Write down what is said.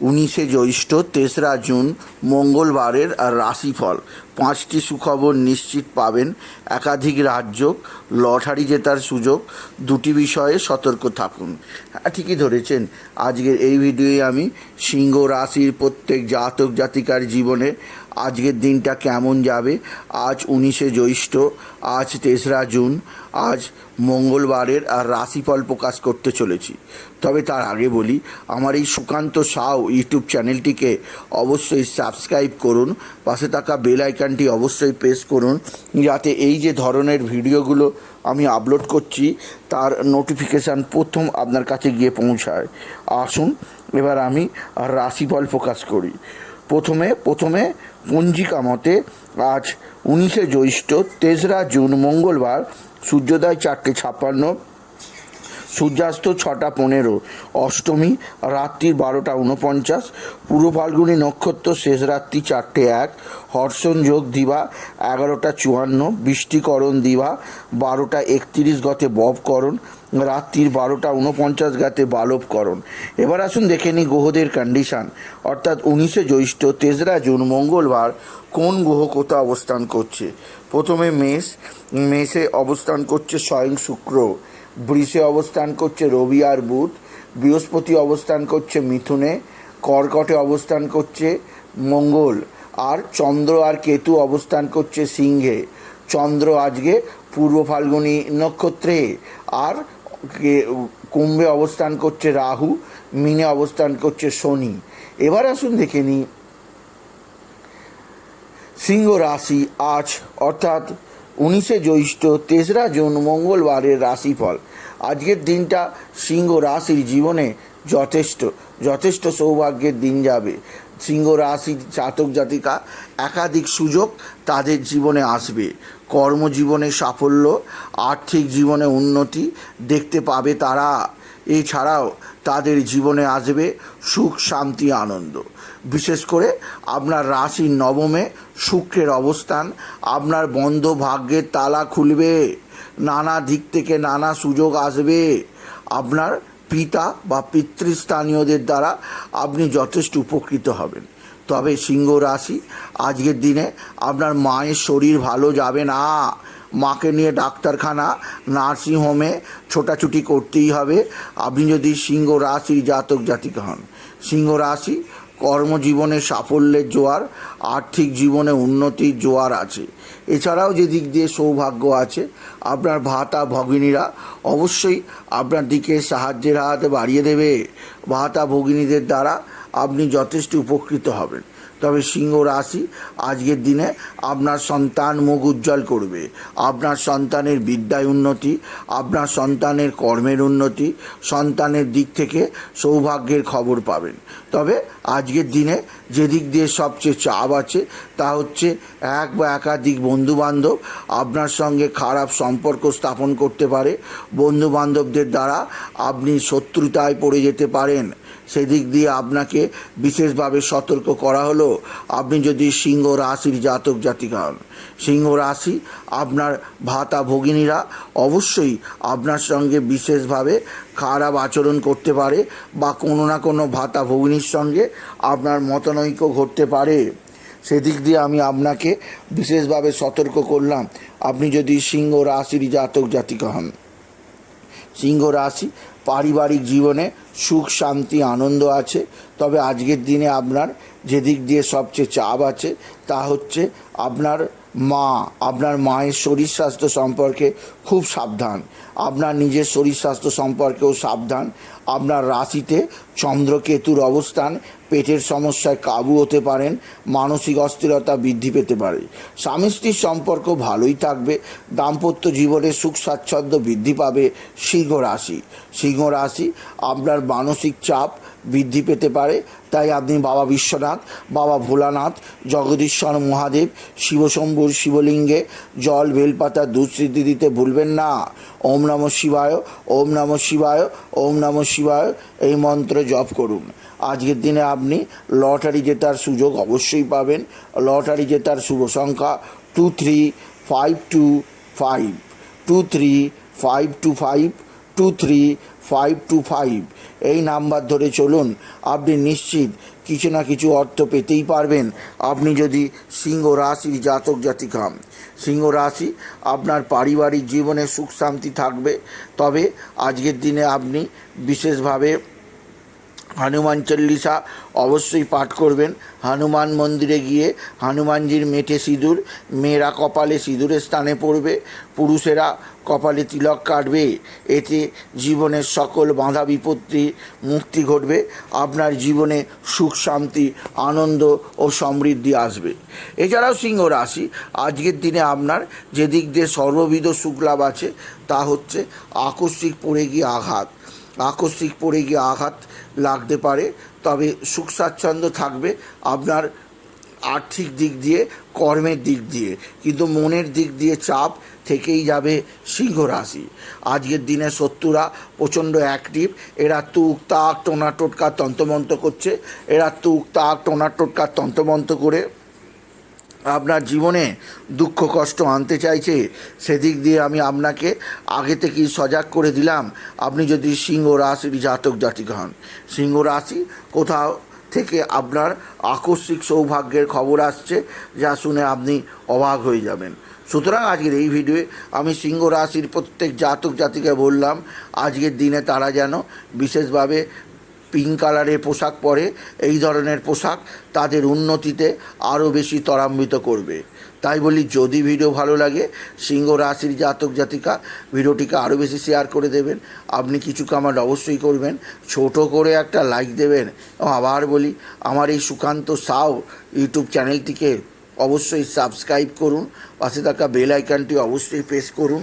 উনিশে জ্যৈষ্ঠ, তেসরা জুন, মঙ্গলবারের রাশিফল। পাঁচটি সুখবর নিশ্চিত পাবেন। একাধিক রাজ্য, লটারি জেতার সুযোগ, দুটি বিষয়ে সতর্ক থাকুন। হ্যাঁ ঠিকই ধরেছেন। আজকের এই ভিডিওয়ে আমি সিংহ রাশির প্রত্যেক জাতক জাতিকার জীবনে আজকের দিনটা কেমন যাবে? আজ উনিশে জ্যৈষ্ঠ, আজ তেসরা জুন, আজ মঙ্গলবারের আর রাশিফল প্রকাশ করতে চলেছি। তবে তার আগে বলি, আমার এই সুকান্ত সাউ ইউটিউব চ্যানেলটিকে অবশ্যই সাবস্ক্রাইব করুন, পাশে থাকা বেল আইকনটি অবশ্যই প্রেস করুন, যাতে এই যে ধরনের ভিডিওগুলো আমি আপলোড করছি, তার নোটিফিকেশান প্রথম আপনার কাছে গিয়ে পৌঁছায়। আসুন, এবার আমি রাশিফল প্রকাশ করি। প্রথমে প্রথমে পঞ্জিকা মতে আজ উনিশে জ্যৈষ্ঠ তেসরা জুন মঙ্গলবার সূর্যোদয় চারটে ছাপ্পান্ন সূর্যাস্ত ছটা পনেরো, অষ্টমী রাত্রির বারোটা উনপঞ্চাশ পূর্ব ফাল্গুনি নক্ষত্র শেষ রাত্রি চারটে এক, হর্ষণ যোগ দিবা এগারোটা চুয়ান্ন, বৃষ্টিকরণ দিবা বারোটা একত্রিশ গতে ববকরণ, রাত্রির বারোটা উনপঞ্চাশ গাতে বালবকরণ। এবার আসুন দেখে নিই গ্রহদের কন্ডিশান অর্থাৎ উনিশে জ্যৈষ্ঠ, তেসরা জুন, মঙ্গলবার কোন গ্রহ কোথা অবস্থান করছে? প্রথমে মেষ, মেষে অবস্থান করছে স্বয়ং শুক্র। বৃষে অবস্থান করছে রবি আর বুধ, বৃহস্পতি অবস্থান করছে মিথুনে, কর্কটে অবস্থান করছে মঙ্গল, আর চন্দ্র আর কেতু অবস্থান করছে সিংহে। চন্দ্র আজকে পূর্ব ফাল্গুনী নক্ষত্রে, আর কুম্ভে অবস্থান করছে রাহু, মিনে অবস্থান করছে শনি। এবার আসুন দেখে নিই। সিংহ রাশি আজ, অর্থাৎ উনিশে জ্যৈষ্ঠ, তেসরা জুন, মঙ্গলবারের রাশিফল। আজকের দিনটা সিংহ রাশির জীবনে যথেষ্ট যথেষ্ট সৌভাগ্যের দিন যাবে। সিংহ রাশির জাতক জাতিকা একাধিক সুযোগ তাদের জীবনে আসবে। কর্মজীবনে সাফল্য, আর্থিক জীবনে উন্নতি দেখতে পাবে তারা। এছাড়াও তাদের জীবনে আসবে সুখ, শান্তি, আনন্দ। বিশেষ করে আপনার রাশির নবমে শুক্রের অবস্থান, আপনার বন্ধ ভাগ্যের তালা খুলবে, নানা দিক থেকে নানা সুযোগ আসবে। আপনার পিতা বা পিতৃস্থানীয়দের দ্বারা আপনি যথেষ্ট উপকৃত হবেন। তবে সিংহ রাশি, আজকের দিনে আপনার মায়ের শরীর ভালো যাবে না। মাকে নিয়ে ডাক্তারখানা নার্সিংহোমে ছোটাছুটি করতেই হবে। আপনি যদি সিংহ রাশির জাতক জাতিকা হন, সিংহ রাশি কর্মজীবনে সাফল্যের জোয়ার, আর্থিক জীবনে উন্নতির জোয়ার আছে। এছাড়াও যে দিক দিয়ে সৌভাগ্য আছে, আপনার ভাতা ভগিনীরা অবশ্যই আপনার দিকে সাহায্যের হাত বাড়িয়ে দেবে। ভাতা ভগিনীদের দ্বারা আপনি যথেষ্ট উপকৃত হবেন। তবে সিংহ রাশি, আজকের দিনে আপনার সন্তান মুখ উজ্জ্বল করবে। আপনার সন্তানের বিদ্যায় উন্নতি, আপনার সন্তানের কর্মের উন্নতি, সন্তানের দিক থেকে সৌভাগ্যের খবর পাবেন। তবে আজকের দিনে যে দিক দিয়ে সবচেয়ে চাপ আছে, তা হচ্ছে এক বা একাধিক বন্ধুবান্ধব আপনার সঙ্গে খারাপ সম্পর্ক স্থাপন করতে পারে। বন্ধুবান্ধবদের দ্বারা আপনি শত্রুতায় পড়ে যেতে পারেন। সেদিক দিয়ে আপনাকে বিশেষভাবে সতর্ক করা হলো। আপনি যদি সিংহ রাশির জাতক জাতিকা হন সিংহ রাশি আপনার ভাতা ভগিনীরা অবশ্যই আপনার সঙ্গে বিশেষভাবে খারাপ আচরণ করতে পারে বা কোনো না কোনো ভাতা ভগিনীর সঙ্গে আপনার মতনৈক্য ঘটতে পারে। সেদিক দিয়ে আমি আপনাকে বিশেষভাবে সতর্ক করলাম। আপনি যদি সিংহ রাশির জাতক জাতিকা হন, সিংহ রাশি পারিবারিক জীবনে সুখ, শান্তি, আনন্দ আছে। তবে আজকের দিনে আপনার যেদিক দিয়ে সবচেয়ে চাপ আছে, তা হচ্ছে আপনার মা, আপনার মায়ের শরীর স্বাস্থ্য সম্পর্কে খুব সাবধান। আপনার নিজের শরীর স্বাস্থ্য সম্পর্কেও সাবধান। আপনার রাশিতে চন্দ্রকেতুর অবস্থান পেটের সমস্যায় কাবু হতে পারেন, মানসিক অস্থিরতা বৃদ্ধি পেতে পারে। স্বামী স্ত্রীর সম্পর্ক ভালোই থাকবে, দাম্পত্য জীবনে সুখ স্বাচ্ছন্দ্য বৃদ্ধি পাবে সিংহ রাশি। সিংহ রাশি আপনার মানসিক চাপ বৃদ্ধি পেতে পারে, তাই আপনি বাবা বিশ্বনাথ, বাবা ভোলানাথ, জগদীশ্বর মহাদেব, শিবশম্ভুর শিবলিঙ্গে জল, বেলপাতা দুঃস্মৃতি দিতে ভুলবেন না। ওম নম শিবায়, ওম নম শিবায়, ওম নম শিবায়, এই মন্ত্র জপ করুন। আজকের দিনে আপনি লটারি জেতার সুযোগ অবশ্যই পাবেন। লটারি জেতার শুভ সংখ্যা two three five two five two three five two five two three five two five এই নাম্বার ধরে চলুন, আপনি নিশ্চিত কিছু না কিছু অর্থ পেতেই পারবেন। আপনি যদি সিংহ রাশির জাতক জাতিক হন সিংহ রাশি আপনার পারিবারিক জীবনে সুখ শান্তি থাকবে। তবে আজকের দিনে আপনি বিশেষভাবে হনুমান চল্লিশা অবশ্যই পাঠ করবেন। হনুমান মন্দিরে গিয়ে হনুমানজির মেটে সিঁদুর, মেয়েরা কপালে সিঁদুরের স্থানে পড়বে, পুরুষেরা কপালে তিলক কাটবে, এতে জীবনের সকল বাধা বিপত্তি, মুক্তি ঘটবে, আপনার জীবনে সুখ, শান্তি, আনন্দ ও সমৃদ্ধি আসবে। এছাড়াও সিংহ রাশি, আজকের দিনে আপনার যে দিক দিয়ে সর্ববিধ সুখ লাভ আছে, তা হচ্ছে আকস্মিক পড়ে গিয়ে আঘাত। আকস্মিক পড়ে গিয়ে আঘাত লাগতে পারে। তবে সুখ স্বাচ্ছন্দ্য থাকবে আপনার আর্থিক দিক দিয়ে, কর্মের দিক দিয়ে। কিন্তু মনের দিক দিয়ে চাপ থেকেই যাবে সিংহ রাশি আজকের দিনে শত্রুরা প্রচণ্ড অ্যাক্টিভ এরা তুক, তাক, টোনা, টোটকা তন্তমন্ত করছে। এরা তুক, তাক, টোনা, টোটকা তন্তমন্ত করে আপনার জীবনে দুঃখ, কষ্ট আনতে চাইছে, সেদিক দিয়ে আমি আপনাকে আগে থেকেই সজাগ করে দিলাম। আপনি যদি সিংহ রাশির জাতক, জাতিক হন, সিংহ রাশি কোথাও থেকে আপনার আকস্মিক সৌভাগ্যের খবর আসছে, যা শুনে আপনি অবাক হয়ে যাবেন। সুতরাং আজকের এই ভিডিওয়ে আমি সিংহ রাশির প্রত্যেক জাতক, জাতিকে বললাম, আজকের দিনে তারা যেন বিশেষভাবে পিঙ্ক কালারের পোশাক পরে, এই ধরনের পোশাক তাদের উন্নতিতে আরও বেশি ত্বরান্বিত করবে। তাই বলি, যদি ভিডিও ভালো লাগে, সিংহ রাশির জাতক জাতিকা ভিডিওটিকে আরও বেশি শেয়ার করে দেবেন। আপনি কিছু কামান্ড অবশ্যই করবেন। ছোট করে একটা লাইক দেবেন। এবং আবার বলি, আমার এই সুকান্ত সাউ ইউটিউব চ্যানেলটিকে অবশ্যই সাবস্ক্রাইব করুন। পাশে থাকা বেল আইকনটি অবশ্যই প্রেস করুন।